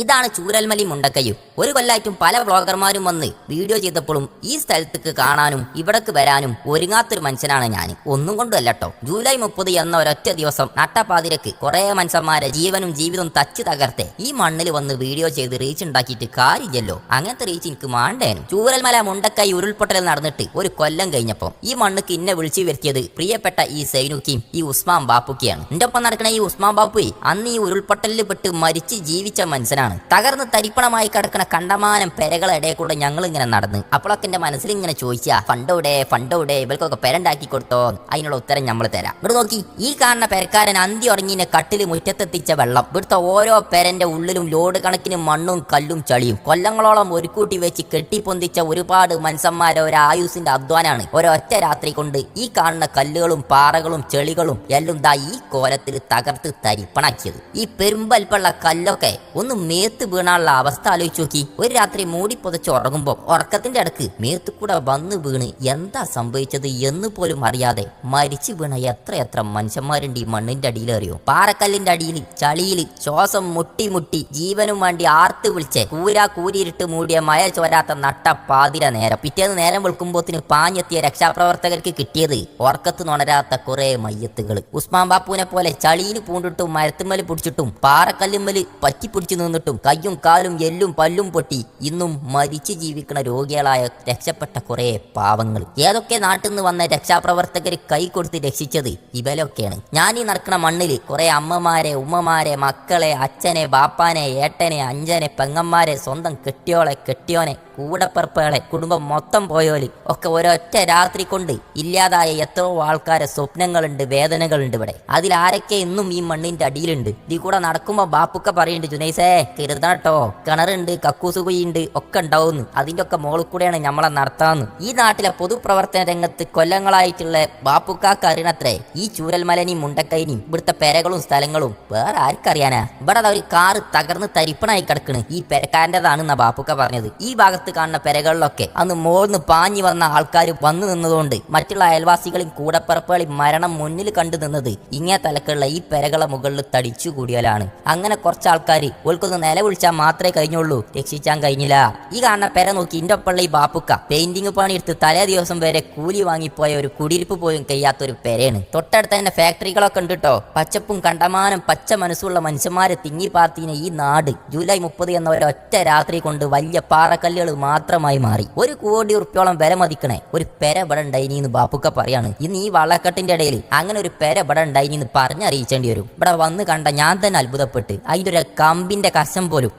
ഇതാണ് ചൂരൽമലി മുണ്ടക്കയ്യു ഒരു കൊല്ലായിട്ടും പല വ്ളോഗർമാരും വന്ന് വീഡിയോ ചെയ്തപ്പോഴും ഈ സ്ഥലത്തേക്ക് കാണാനും ഇവിടേക്ക് വരാനും ഒരുങ്ങാത്തൊരു മനുഷ്യനാണ് ഞാൻ ഒന്നും കൊണ്ടല്ല കേട്ടോ ജൂലൈ മുപ്പത് എന്ന ഒരൊറ്റ ദിവസം നട്ടപ്പാതിരക്ക് കുറെ മനുഷ്യന്മാരെ ജീവനും ജീവിതവും തച്ചു തകർത്തെ ഈ മണ്ണിൽ വന്ന് വീഡിയോ ചെയ്ത് റീച്ച് ഉണ്ടാക്കിയിട്ട് കാര്യമില്ലല്ലോ. അങ്ങനത്തെ റീച്ച് എനിക്ക് മാണ്ടേനും. ചൂരൽമല മുണ്ടക്കൈ ഉരുൾപൊട്ടൽ നടന്നിട്ട് ഒരു കൊല്ലം കഴിഞ്ഞപ്പോൾ ഈ മണ്ണുക്ക് ഇന്നെ വിളിച്ചു വരുത്തിയത് പ്രിയപ്പെട്ട ഈ സൈനുക്കിയും ഈ ഉസ്മാൻ ബാപ്പുക്കിയാണ്. എന്റെ ഒപ്പം നടക്കണ ഈ ഉസ്മാൻ ബാപ്പു അന്ന് ഈ ഉരുൾപൊട്ടലിൽ പെട്ട് മരിച്ച് ജീവിച്ച മനുഷ്യനാണ്. തകർന്ന് തരിപ്പണമായി കിടക്കുന്ന കണ്ടമാനം പെരകളുടെ കൂടെ ഞങ്ങൾ ഇങ്ങനെ നടന്ന് അപ്പോഴൊക്കെ എന്റെ മനസ്സിൽ ഇങ്ങനെ ചോദിച്ചാ ഫണ്ടോടെ ഫണ്ടോടെ ഇവർക്കൊക്കെ പെരണ്ടാക്കി കൊടുത്തോ? അതിനുള്ള ഉത്തരം നമ്മൾ തരാം. ഇവിടെ നോക്കി. ഈ കാണുന്ന പെരക്കാരൻ അന്തി ഉറങ്ങിനെ കട്ടിൽ മുറ്റത്തെത്തിച്ച വെള്ളം. ഇവിടുത്തെ ഓരോ പെരന്റെ ഉള്ളിലും ലോഡ് കണക്കിന് മണ്ണും കല്ലും ചളിയും. കൊല്ലങ്ങളോളം ഒരു കൂട്ടി വെച്ച് കെട്ടിപ്പൊന്തിച്ച ഒരുപാട് മനുഷ്യന്മാരെ ഒരു ആയുസിന്റെ അധ്വാനാണ്. ഒരൊറ്റ രാത്രി കൊണ്ട് ഈ കാണുന്ന കല്ലുകളും പാറകളും ചെളികളും എല്ലാം ഈ കോലത്തിൽ തകർത്ത് തരിപ്പണാക്കിയത്. ഈ പെരുമ്പൽപ്പുള്ള കല്ലൊക്കെ ഒന്ന് മേത്ത് വീണാനുള്ള അവസ്ഥ ആലോചിച്ച് നോക്കി. ഒരു രാത്രി മൂടി പുതച്ച് ഉറങ്ങുമ്പോൾ ഉറക്കത്തിന്റെ അടുക്ക് മേത്ത് കൂടെ വന്ന് വീണ് എന്താ സംഭവിച്ചത് എന്ന് പോലും അറിയാതെ മരിച്ചു വീണ എത്ര എത്ര മനുഷ്യന്മാരുണ്ട് ഈ മണ്ണിന്റെ അടിയിൽ അറിയോ? പാറക്കല്ലിന്റെ അടിയിൽ ചളിയിൽ ശ്വാസം മുട്ടി മുട്ടി ജീവനും വേണ്ടി ആർത്ത് വിളിച്ച് കൂരാ കൂരിരുട്ട് മൂടിയ മയ ചോരാത്ത നട്ട പാതിര നേരം. പിറ്റേന്ന് നേരം വിൽക്കുമ്പോത്തിന് പാഞ്ഞെത്തിയ രക്ഷാപ്രവർത്തകർക്ക് കിട്ടിയത് ഉറക്കത്ത് നുണരാത്ത കുറെ മയ്യത്തുകൾ ഉസ്മാൻ ബാപ്പുവിനെ പോലെ ചളിയിൽ പൂണ്ടിട്ടും മരത്തുമ്മൽ പിടിച്ചിട്ടും പാറക്കല്ലുമ്മൽ പറ്റി പിടിച്ചു നിന്നിട്ടും കയ്യും കാലും എല്ലും പല്ലും പൊട്ടി ഇന്നും മരിച്ചു ജീവിക്കുന്ന രോഗികളായ രക്ഷപ്പെട്ട കുറെ പാവങ്ങൾ. ഏതൊക്കെ നാട്ടിൽ നിന്ന് വന്ന രക്ഷാപ്രവർത്തകർ കൈ കൊടുത്ത് രക്ഷിച്ചത് ഇവലൊക്കെയാണ്. ഞാൻ ഈ നടക്കുന്ന മണ്ണിൽ കുറെ അമ്മമാരെ ഉമ്മമാരെ മക്കളെ അച്ഛനെ ബാപ്പാനെ ഏട്ടനെ അഞ്ചനെ പെങ്ങന്മാരെ സ്വന്തം കെട്ടിയോളെ കെട്ടിയോനെ കൂടപ്പറപ്പുകളെ കുടുംബം മൊത്തം പോയോലി. ഒക്കെ ഒരൊറ്റ രാത്രി കൊണ്ട് ഇല്ലാതായ എത്രയോ ആൾക്കാരെ സ്വപ്നങ്ങളുണ്ട് വേദനകളുണ്ട് ഇവിടെ. അതിലാരൊക്കെ ഇന്നും ഈ മണ്ണിന്റെ അടിയിലുണ്ട്? ഇതിൽ കൂടെ നടക്കുമ്പോ ബാപ്പുക്ക പറയുന്നുണ്ട് ജുനൈസേ കരുതാട്ടോ കിണറുണ്ട് കക്കൂസ് കുയുണ്ട് ഒക്കെ ഉണ്ടാവുന്നു. അതിന്റെ ഒക്കെ മോളിൽ കൂടെയാണ് നമ്മളെ നടത്താന്ന്. ഈ നാട്ടിലെ പൊതുപ്രവർത്തന രംഗത്ത് കൊല്ലങ്ങളായിട്ടുള്ള ബാപ്പുക്കാക്ക് അറിയണത്രേ ഈ ചൂരൽമലനെയും മുണ്ടക്കൈനെയും ഇവിടുത്തെ പെരകളും സ്ഥലങ്ങളും വേറെ ആർക്കറിയാനാ? ഇവിടെ ഒരു കാറ് തകർന്ന് തരിപ്പണായി കിടക്കണ്. ഈ പെരക്കാരന്റെതാണെന്നാ ബാപ്പുക്ക പറഞ്ഞത്. ഈ ഭാഗത്ത് കാണുന്ന പെരകളിലൊക്കെ. അന്ന് മോൾന്ന് പാഞ്ഞു വന്ന ആൾക്കാർ വന്നു നിന്നതുകൊണ്ട് മറ്റുള്ള അയൽവാസികളും കൂടപ്പറപ്പുകളും മരണം മുന്നിൽ കണ്ടു നിന്നത് ഇങ്ങേ തലക്കുള്ള ഈ പെരകളെ മുകളിൽ തടിച്ചു കൂടിയാലാണ് അങ്ങനെ കുറച്ച് ആൾക്കാർ ഓൽക്കൊന്ന് നിലവിളിച്ചാൽ മാത്രമേ കഴിഞ്ഞുള്ളൂ. രക്ഷിച്ചാൻ കഴിഞ്ഞില്ല. ഈ കാണുന്ന പെര നോക്കി ഇന്റെ ഒപ്പുള്ള ഈ ബാപ്പുക്ക പെയിന്റിങ് പണിയെടുത്ത് തലേ ദിവസം വരെ കൂലി വാങ്ങിപ്പോയ ഒരു കുടിയിരിപ്പ് പോലും കഴിയാത്ത ഒരു പെരയാണ്. തൊട്ടടുത്ത് തന്നെ ഫാക്ടറികളൊക്കെ ഉണ്ട് കേട്ടോ പച്ചപ്പും കണ്ടമാനം പച്ച മനസ്സുള്ള മനുഷ്യന്മാരെ തിങ്ങി പാർത്തിന ഈ നാട് ജൂലൈ മുപ്പത് എന്ന ഒരൊറ്റ രാത്രി കൊണ്ട് വലിയ പാറക്കല്ലുകൾ മാത്രമായി മാറി. ഒരു കോടി ഉറുപ്പ്യോളം വില മതിക്കണേ. ഒരു പെര ഇവിടെ ഉണ്ടായിനി എന്ന് ബാപ്പുക്ക പറയാണ്. ഇന്ന് ഈ വള്ളക്കെട്ടിന്റെ ഇടയിൽ അങ്ങനെ ഒരു പെര ഇവിടെ ഉണ്ടായിനി എന്ന് പറഞ്ഞറിയിച്ചേണ്ടി വരും. ഇവിടെ വന്ന് കണ്ട ഞാൻ തന്നെ അത്ഭുതപ്പെട്ട്. അതിന്റെ ഒരു കമ്പിന്റെ കശം പോലും